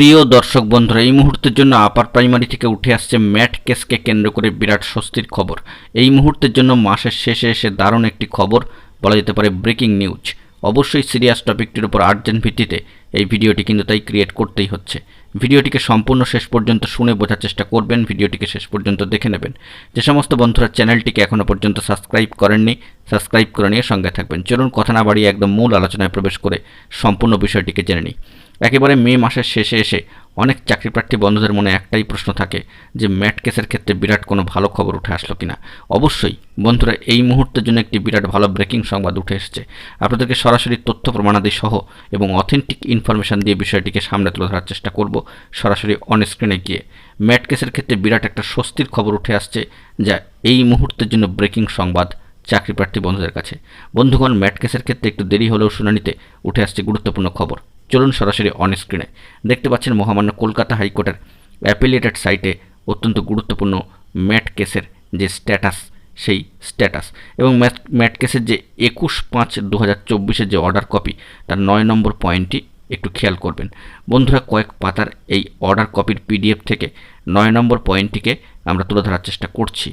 প্রিয় দর্শক বন্ধুরা, এই মুহূর্তের জন্য আপার প্রাইমারি থেকে উঠে আসছে ম্যাট কেসকে কেন্দ্র করে বিরাট স্বস্তির খবর। এই মুহূর্তের জন্য মাসের শেষে এসে দারুণ একটি খবর বলা যেতে পারে ব্রেকিং নিউজ। অবশ্যই সিরিয়াস টপিকটির উপর আর্জেন্ট ভিত্তিতে এই ভিডিওটি কিন্তু তাই ক্রিয়েট করতেই হচ্ছে। ভিডিওটিকে সম্পূর্ণ শেষ পর্যন্ত শুনে বোঝার চেষ্টা করবেন, ভিডিওটিকে শেষ পর্যন্ত দেখে নেবেন। যে সমস্ত বন্ধুরা চ্যানেলটিকে এখনও পর্যন্ত সাবস্ক্রাইব করেননি সাবস্ক্রাইব করে নিয়ে সঙ্গে থাকবেন। চলুন কথা না বাড়িয়ে একদম মূল আলোচনায় প্রবেশ করে সম্পূর্ণ বিষয়টিকে জেনে নিই। একেবারে মে মাসের শেষে এসে অনেক চাকরিপ্রার্থী বন্ধুদের মনে একটাই প্রশ্ন থাকে যে ম্যাট কেসের ক্ষেত্রে বিরাট কোনো ভালো খবর উঠে আসলো কিনা। অবশ্যই বন্ধুরা এই মুহূর্তের জন্য একটি বিরাট ভালো ব্রেকিং সংবাদ উঠে এসেছে। আপনাদেরকে সরাসরি তথ্য প্রমাণাদি সহ এবং অথেন্টিক ইনফরমেশন দিয়ে বিষয়টিকে সামনে তুলে ধরার চেষ্টা করব সরাসরি অন স্ক্রিনে গিয়ে। ম্যাট কেসের ক্ষেত্রে বিরাট একটা স্বস্তির খবর উঠে আসছে যা এই মুহূর্তের জন্য ব্রেকিং সংবাদ চাকরিপ্রার্থী বন্ধুদের কাছে। বন্ধুগণ, ম্যাট কেসের ক্ষেত্রে একটু দেরি হলেও শুনানিতে উঠে আসছে গুরুত্বপূর্ণ খবর। চলুন সরাসরি অন স্ক্রিনে দেখতে পাচ্ছেন মহামান্য কলকাতা হাইকোর্টের অ্যাপিলেটেড সাইটে অত্যন্ত গুরুত্বপূর্ণ ম্যাট কেসের যে স্ট্যাটাস সেই স্ট্যাটাস এবং ম্যাট কেসের যে একুশ পাঁচ দু হাজার চব্বিশের যে অর্ডার কপি তার নয় নম্বর পয়েন্টটি একটু খেয়াল করবেন। বন্ধুরা, কয়েক পাতার এই অর্ডার কপির পিডিএফ থেকে নয় নম্বর পয়েন্টটিকে আমরা তুলে ধরার চেষ্টা করছি।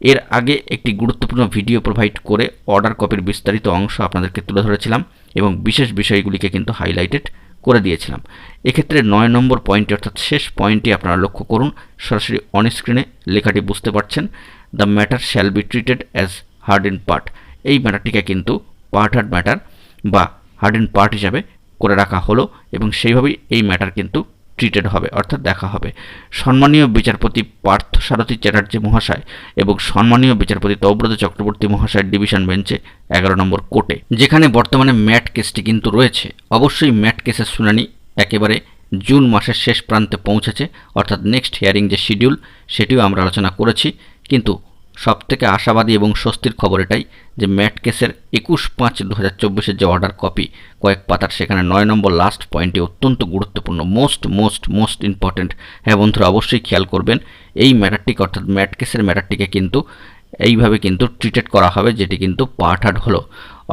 এর আগে একটি গুরুত্বপূর্ণ ভিডিও প্রোভাইড করে অর্ডার কপির বিস্তারিত অংশ আপনাদেরকে তুলে ধরেছিলাম এবং বিশেষ বিষয়গুলিকে কিন্তু হাইলাইটেড করে দিয়েছিলাম। এক্ষেত্রে নয় নম্বর পয়েন্টটি অর্থাৎ শেষ পয়েন্টটি আপনারা লক্ষ্য করুন, সরাসরি অন স্ক্রিনে লেখাটি বুঝতে পারছেন the matter shall be treated as heard in part এই ম্যাটারটিকে কিন্তু পার্ট হার্ড ম্যাটার বা হার্ড ইন পার্ট হিসাবে করে রাখা হলো এবং সেইভাবেই এই ম্যাটার কিন্তু ট্রিটেড হবে, অর্থাৎ দেখা হবে। সম্মানীয় বিচারপতি পার্থ সারথী চ্যাটার্জি মহাশয় এবং সম্মানীয় বিচারপতি তব্রত চক্রবর্তী মহাশয়ের ডিভিশন বেঞ্চে এগারো নম্বর কোর্টে, যেখানে বর্তমানে ম্যাট কেসটি কিন্তু রয়েছে। অবশ্যই ম্যাট কেসের শুনানি একেবারে জুন মাসের শেষ প্রান্তে পৌঁছেছে, অর্থাৎ নেক্সট হিয়ারিং যে শিডিউল সেটিও আমরা আলোচনা করেছি। কিন্তু সবথেকে আশাবাদী এবং স্বস্তির খবর এটাই যে ম্যাট কেসের একুশ পাঁচ দু হাজার চব্বিশের যে অর্ডার কপি, কয়েক পাতার সেখানে নয় নম্বর লাস্ট পয়েন্টে অত্যন্ত গুরুত্বপূর্ণ মোস্ট মোস্ট মোস্ট ইম্পর্ট্যান্ট হ্যাঁ বন্ধুরা, অবশ্যই খেয়াল করবেন, এই ম্যাটারটিকে অর্থাৎ ম্যাট কেসের ম্যাটারটিকে কিন্তু এইভাবে কিন্তু ট্রিটেড করা হবে, যেটি কিন্তু হার্ড হলো।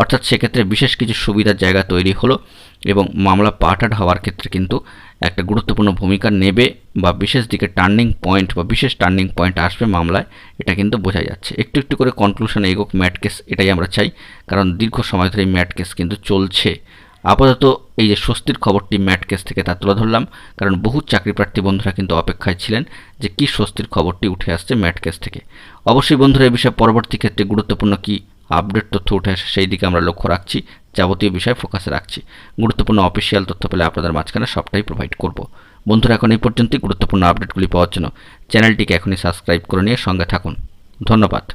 অর্থাৎ সেক্ষেত্রে বিশেষ কিছু সুবিধার জায়গা তৈরি হলো এবং মামলা হার্ড হওয়ার ক্ষেত্রে কিন্তু একটা গুরুত্বপূর্ণ ভূমিকা নেবে বা বিশেষ দিকে টার্নিং পয়েন্ট বা বিশেষ টার্নিং পয়েন্ট আসবে মামলায়, এটা কিন্তু বোঝা যাচ্ছে। একটু একটু করে কনক্লুশনে এগোক ম্যাট কেস এটাই আমরা চাই, কারণ দীর্ঘ সময় ধরে ম্যাট কেস কিন্তু চলছে। আপাতত এই যে স্বস্তির খবরটি ম্যাট কেস থেকে তা তুলে ধরলাম, কারণ বহু চাকরিপ্রার্থী বন্ধুরা কিন্তু অপেক্ষায় ছিলেন যে কী স্বস্তির খবরটি উঠে আসছে ম্যাট কেস থেকে। অবশ্যই বন্ধুরা এই বিষয়ে পরবর্তী ক্ষেত্রে গুরুত্বপূর্ণ কি আপডেট তথ্য উঠে আসে সেই দিকে আমরা লক্ষ্য রাখছি, যাবতীয় বিষয় ফোকাসে রাখছি। গুরুত্বপূর্ণ অফিসিয়াল তথ্য পেলে আপনাদের মাঝখানে সবটাই প্রোভাইড করব। বন্ধুরা, এখন এই পর্যন্তই। গুরুত্বপূর্ণ আপডেটগুলি পাওয়ার জন্য চ্যানেলটিকে এখনই সাবস্ক্রাইব করে নিয়ে সঙ্গে থাকুন। ধন্যবাদ।